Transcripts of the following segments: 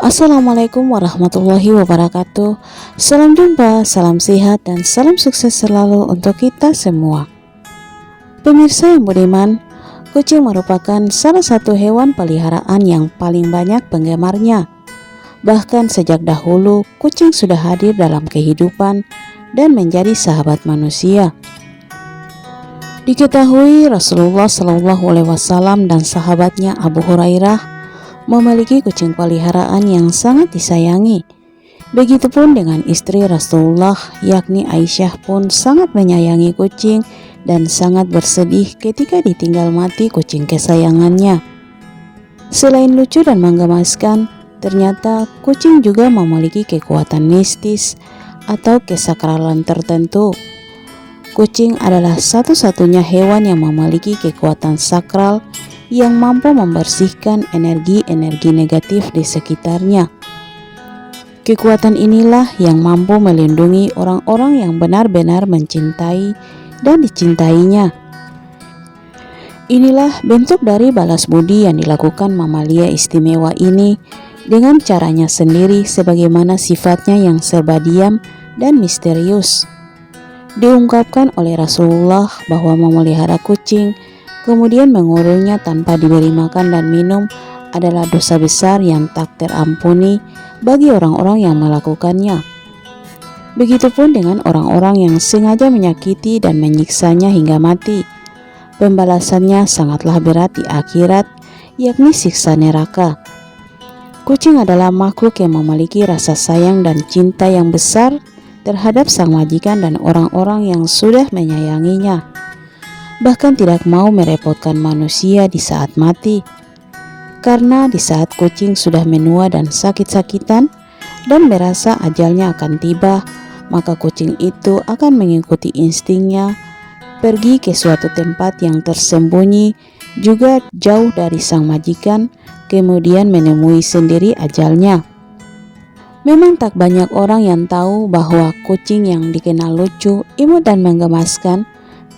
Assalamualaikum warahmatullahi wabarakatuh. Salam jumpa, salam sehat, dan salam sukses selalu untuk kita semua. Pemirsa yang budiman, kucing merupakan salah satu hewan peliharaan yang paling banyak penggemarnya. Bahkan sejak dahulu, kucing sudah hadir dalam kehidupan dan menjadi sahabat manusia. Diketahui Rasulullah Wasallam dan sahabatnya Abu Hurairah memiliki kucing peliharaan yang sangat disayangi. Begitupun dengan istri Rasulullah, yakni Aisyah pun sangat menyayangi kucing dan sangat bersedih ketika ditinggal mati kucing kesayangannya. Selain lucu dan menggemaskan, ternyata kucing juga memiliki kekuatan mistis atau kesakralan tertentu. Kucing adalah satu-satunya hewan yang memiliki kekuatan sakral yang mampu membersihkan energi-energi negatif di sekitarnya. Kekuatan inilah yang mampu melindungi orang-orang yang benar-benar mencintai dan dicintainya. Inilah bentuk dari balas budi yang dilakukan mamalia istimewa ini dengan caranya sendiri sebagaimana sifatnya yang serba diam dan misterius. Diungkapkan oleh Rasulullah bahwa memelihara kucing kemudian mengurungnya tanpa diberi makan dan minum adalah dosa besar yang tak terampuni bagi orang-orang yang melakukannya. Begitupun dengan orang-orang yang sengaja menyakiti dan menyiksanya hingga mati. Pembalasannya sangatlah berat di akhirat, yakni siksa neraka. Kucing adalah makhluk yang memiliki rasa sayang dan cinta yang besar terhadap sang majikan dan orang-orang yang sudah menyayanginya bahkan tidak mau merepotkan manusia di saat mati. Karena di saat kucing sudah menua dan sakit-sakitan dan merasa ajalnya akan tiba, maka kucing itu akan mengikuti instingnya pergi ke suatu tempat yang tersembunyi juga jauh dari sang majikan, kemudian menemui sendiri ajalnya. Memang tak banyak orang yang tahu bahwa kucing yang dikenal lucu, imut dan menggemaskan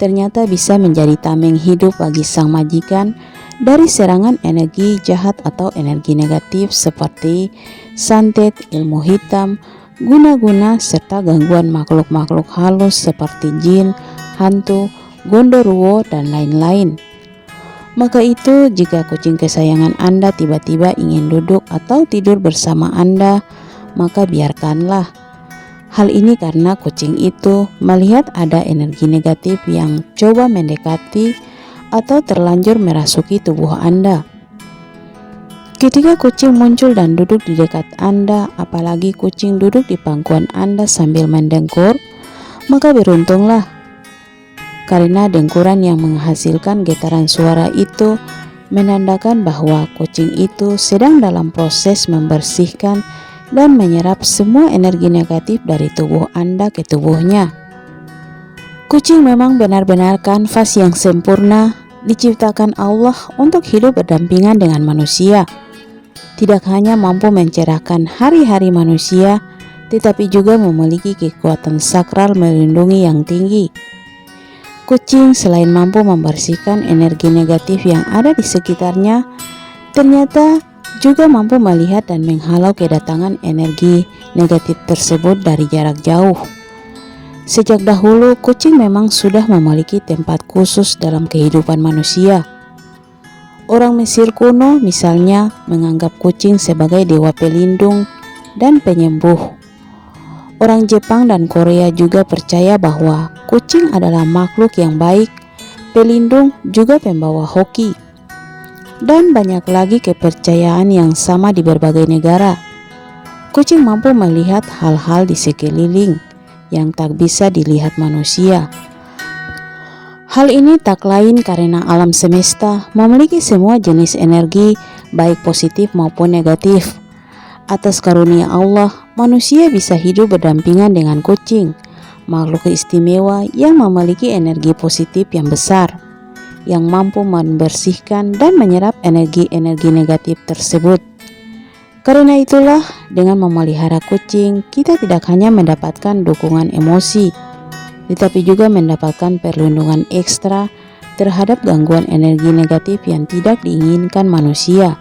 ternyata bisa menjadi tameng hidup bagi sang majikan dari serangan energi jahat atau energi negatif seperti santet, ilmu hitam, guna-guna, serta gangguan makhluk-makhluk halus seperti jin, hantu, gondoruo, dan lain-lain. Maka itu jika kucing kesayangan Anda tiba-tiba ingin duduk atau tidur bersama Anda, maka biarkanlah Hal ini karena kucing itu melihat ada energi negatif yang coba mendekati atau terlanjur merasuki tubuh Anda. Ketika kucing muncul dan duduk di dekat Anda, apalagi kucing duduk di pangkuan Anda sambil mendengkur, maka beruntunglah. Karena dengkuran yang menghasilkan getaran suara itu menandakan bahwa kucing itu sedang dalam proses membersihkan dan menyerap semua energi negatif dari tubuh Anda ke tubuhnya. Kucing memang benar-benar kanvas yang sempurna diciptakan Allah untuk hidup berdampingan dengan manusia. Tidak hanya mampu mencerahkan hari-hari manusia, tetapi juga memiliki kekuatan sakral melindungi yang tinggi. Kucing selain mampu membersihkan energi negatif yang ada di sekitarnya, ternyata juga mampu melihat dan menghalau kedatangan energi negatif tersebut dari jarak jauh. Sejak dahulu, kucing memang sudah memiliki tempat khusus dalam kehidupan manusia. Orang Mesir kuno misalnya menganggap kucing sebagai dewa pelindung dan penyembuh. Orang Jepang dan Korea juga percaya bahwa kucing adalah makhluk yang baik, pelindung, juga pembawa hoki dan banyak lagi kepercayaan yang sama di berbagai negara. Kucing mampu melihat hal-hal di sekeliling yang tak bisa dilihat manusia. Hal ini tak lain karena alam semesta memiliki semua jenis energi, baik positif maupun negatif. Atas karunia Allah, manusia bisa hidup berdampingan dengan kucing, makhluk istimewa yang memiliki energi positif yang besar yang mampu membersihkan dan menyerap energi-energi negatif tersebut. Karena itulah, dengan memelihara kucing, kita tidak hanya mendapatkan dukungan emosi, tetapi juga mendapatkan perlindungan ekstra terhadap gangguan energi negatif yang tidak diinginkan manusia.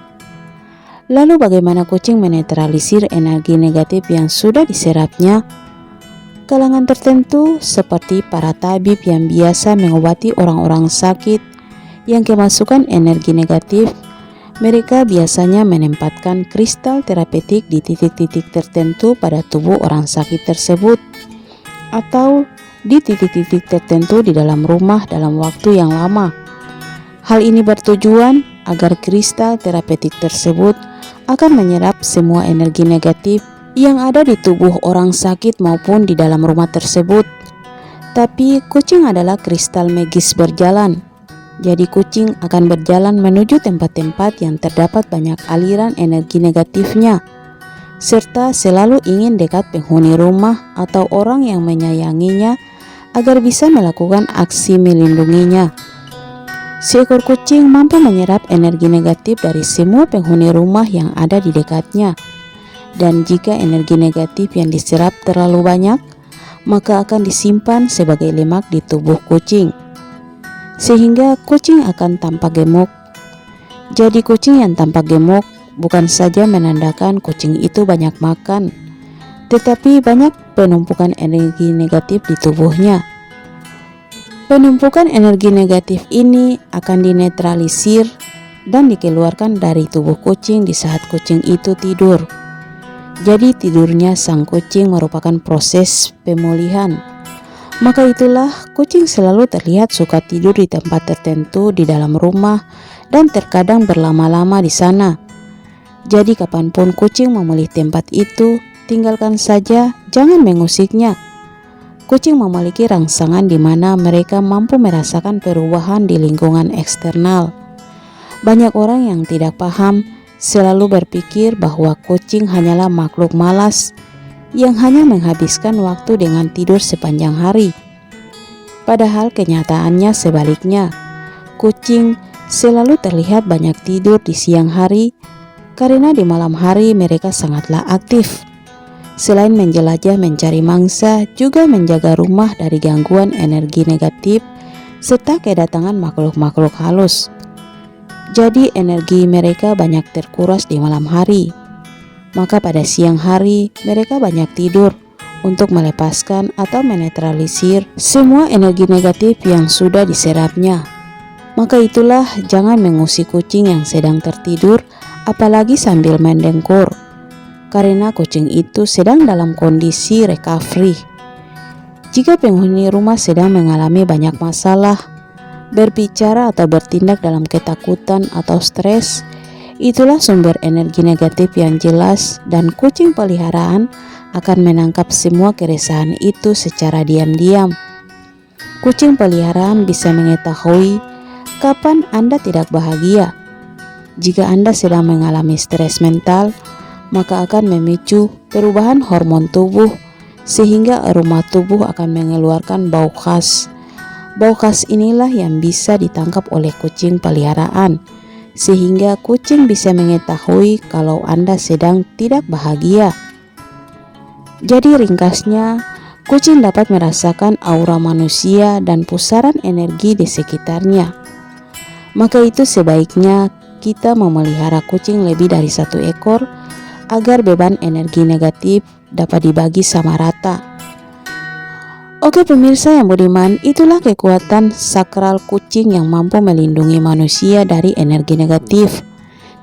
Lalu bagaimana kucing menetralisir energi negatif yang sudah diserapnya? Kalangan tertentu seperti para tabib yang biasa mengobati orang-orang sakit yang kemasukan energi negatif, mereka biasanya menempatkan kristal terapeutik di titik-titik tertentu pada tubuh orang sakit tersebut atau di titik-titik tertentu di dalam rumah dalam waktu yang lama. Hal ini bertujuan agar kristal terapeutik tersebut akan menyerap semua energi negatif yang ada di tubuh orang sakit maupun di dalam rumah tersebut. Tapi kucing adalah kristal magis berjalan. Jadi kucing akan berjalan menuju tempat-tempat yang terdapat banyak aliran energi negatifnya serta selalu ingin dekat penghuni rumah atau orang yang menyayanginya agar bisa melakukan aksi melindunginya. Seekor kucing mampu menyerap energi negatif dari semua penghuni rumah yang ada di dekatnya. Dan jika energi negatif yang diserap terlalu banyak, maka akan disimpan sebagai lemak di tubuh kucing. Sehingga kucing akan tampak gemuk. Jadi kucing yang tampak gemuk bukan saja menandakan kucing itu banyak makan, tetapi banyak penumpukan energi negatif di tubuhnya. Penumpukan energi negatif ini akan dinetralisir dan dikeluarkan dari tubuh kucing di saat kucing itu tidur. Jadi tidurnya sang kucing merupakan proses pemulihan. Maka itulah kucing selalu terlihat suka tidur di tempat tertentu di dalam rumah dan terkadang berlama-lama di sana. Jadi kapan pun kucing memilih tempat itu, tinggalkan saja, jangan mengusiknya Kucing memiliki rangsangan di mana mereka mampu merasakan perubahan di lingkungan eksternal. Banyak orang yang tidak paham selalu berpikir bahwa kucing hanyalah makhluk malas yang hanya menghabiskan waktu dengan tidur sepanjang hari. Padahal kenyataannya sebaliknya, kucing selalu terlihat banyak tidur di siang hari karena di malam hari mereka sangatlah aktif. Selain menjelajah mencari mangsa, juga menjaga rumah dari gangguan energi negatif serta kedatangan makhluk-makhluk halus. Jadi energi mereka banyak terkuras di malam hari. Maka pada siang hari mereka banyak tidur untuk melepaskan atau menetralisir semua energi negatif yang sudah diserapnya. Maka itulah jangan mengusik kucing yang sedang tertidur apalagi sambil mendengkur karena kucing itu sedang dalam kondisi recovery. Jika penghuni rumah sedang mengalami banyak masalah, berbicara atau bertindak dalam ketakutan atau stres, itulah sumber energi negatif yang jelas dan kucing peliharaan akan menangkap semua keresahan itu secara diam-diam. Kucing peliharaan bisa mengetahui kapan Anda tidak bahagia. Jika Anda sedang mengalami stres mental, maka akan memicu perubahan hormon tubuh sehingga aroma tubuh akan mengeluarkan bau khas. Bau khas inilah yang bisa ditangkap oleh kucing peliharaan sehingga kucing bisa mengetahui kalau Anda sedang tidak bahagia. Jadi ringkasnya, kucing dapat merasakan aura manusia dan pusaran energi di sekitarnya. Maka itu sebaiknya kita memelihara kucing lebih dari satu ekor agar beban energi negatif dapat dibagi sama rata. Oke pemirsa yang budiman, itulah kekuatan sakral kucing yang mampu melindungi manusia dari energi negatif.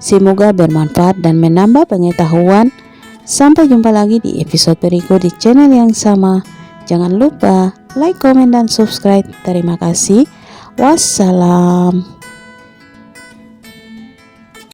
Semoga bermanfaat dan menambah pengetahuan. Sampai jumpa lagi di episode berikut di channel yang sama. Jangan lupa like, comment, dan subscribe. Terima kasih. Wassalam.